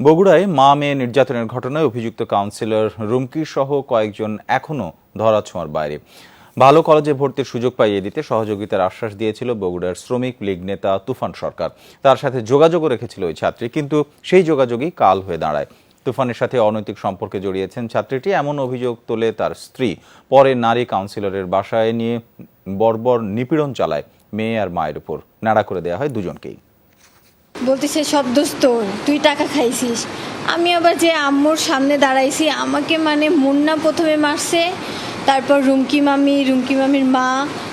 বগুড়ায় মা মেয়ে নির্যাতনের ঘটনায় অভিযুক্ত কাউন্সিলর রুমকি সহ কয়েকজন এখনও ধরাছোঁয়ার বাইরে। ভালো কলেজে ভর্তির সুযোগ পাইয়ে দিতে সহযোগিতার আশ্বাস দিয়েছিল বগুড়ার শ্রমিক লীগ নেতা তুফান সরকার। তার সাথে যোগাযোগও রেখেছিল ওই ছাত্রী, কিন্তু সেই যোগাযোগই কাল হয়ে দাঁড়ায়। তুফানের সাথে অনৈতিক সম্পর্কে জড়িয়েছেন ছাত্রীটি। এমন অভিযোগ তোলে তার স্ত্রী। পরে নারী কাউন্সিলরের বাসায় নিয়ে বর্বর নিপীড়ন চালায় মেয়ে আর মায়ের উপর। নাড়া করে দেওয়া হয় দুজনকেই। বলতেছে, সব দোষ তোর, তুই টাকা খাইছিস। আমি আবার যে আম্মুর সামনে দাঁড়াইছি, আমাকে মানে মুন্না প্রথমে মারছে, তারপর রুমকি মামি, রুমকি মামির মা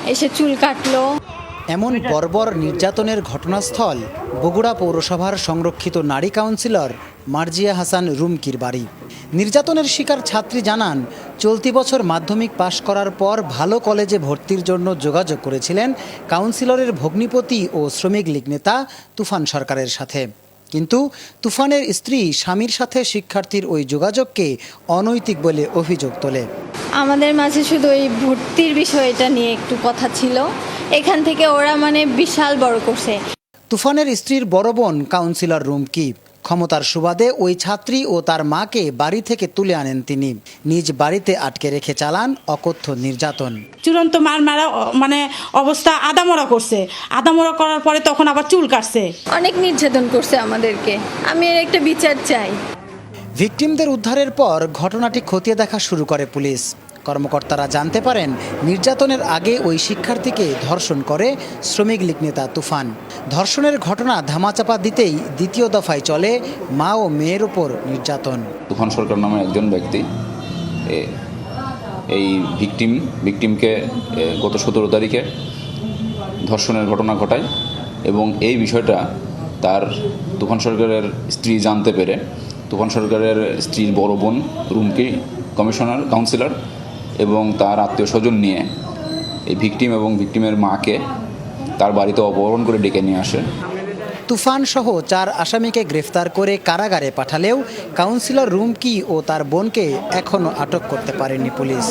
এসে চুল কাটলো। এমন বর্বর নির্যাতনের ঘটনাস্থল বগুড়া পৌরসভার সংরক্ষিত নারী কাউন্সিলর মার্জিয়া হাসান রুমকির বাড়ি। নির্যাতনের শিকার ছাত্রী জানান চলতি বছর মাধ্যমিক পাশ করার পর ভালো কলেজে ভর্তির জন্য যোগাযোগ করেছিলেন কাউন্সিলরের ভগ্নিপতি ও শ্রমিক লীগ নেতা তুফান সরকারের সাথে। কিন্তু তুফানের স্ত্রী স্বামীর সাথে শিক্ষার্থীর ওই যোগাযোগকে অনৈতিক বলে অভিযোগ তোলে। আমাদের মাঝে শুধু ওই ভর্তির বিষয়টা নিয়ে একটু কথা ছিল। এখান থেকে ওরা মানে বিশাল বড় করছে। তুফানের স্ত্রীর বড় বোন কাউন্সিলর রুমকি। ক্ষমতার সুবাদে ওই ছাত্রী ও তার মাকে বাড়ি থেকে তুলে আনেন তিনি। নিজ বাড়িতে আটকে রেখে চালান অকথ্য নির্যাতন। চূড়ান্ত মার মারা মানে অবস্থা আদামরা করছে। আদামরা করার পরে তখন আবার চুল কাটছে। অনেক নির্যাতন করছে আমাদেরকে। আমি এর একটা বিচার চাই। ভিকটিমদের উদ্ধারের পর ঘটনাটি খতিয়ে দেখা শুরু করে পুলিশ। কর্মকর্তারা জানতে পারেন, নির্যাতনের আগে ওই শিক্ষার্থীকে ধর্ষণ করে শ্রমিক লীগ নেতা তুফান। ধর্ষণের ঘটনা ধামাচাপা দিতেই দ্বিতীয় দফায় চলে মা ও মেয়ের ওপর নির্যাতন। তুফান সরকার নামে একজন ব্যক্তি এই ভিকটিম, ভিকটিমকে গত সতেরো তারিখে ধর্ষণের ঘটনা ঘটায় এবং এই বিষয়টা তার তুফান সরকারের স্ত্রী জানতে পেরে। তুফান সরকারের স্ত্রীর বড় বোন, রুমকি, কমিশনার, কাউন্সিলর এবং তার আত্মীয় স্বজন নিয়ে এই ভিকটিম এবং ভিকটিমের মাকে তার বাড়িতে অপহরণ করে ডেকে নিয়ে আসে। তুফান সহ চার আসামিকে গ্রেফতার করে কারাগারে পাঠালেও কাউন্সিলর রুমকি ও তার বোনকে এখনও আটক করতে পারেনি পুলিশ।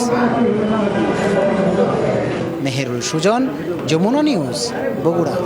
মেহেরুল সুজন, যমুনা নিউজ, বগুড়া।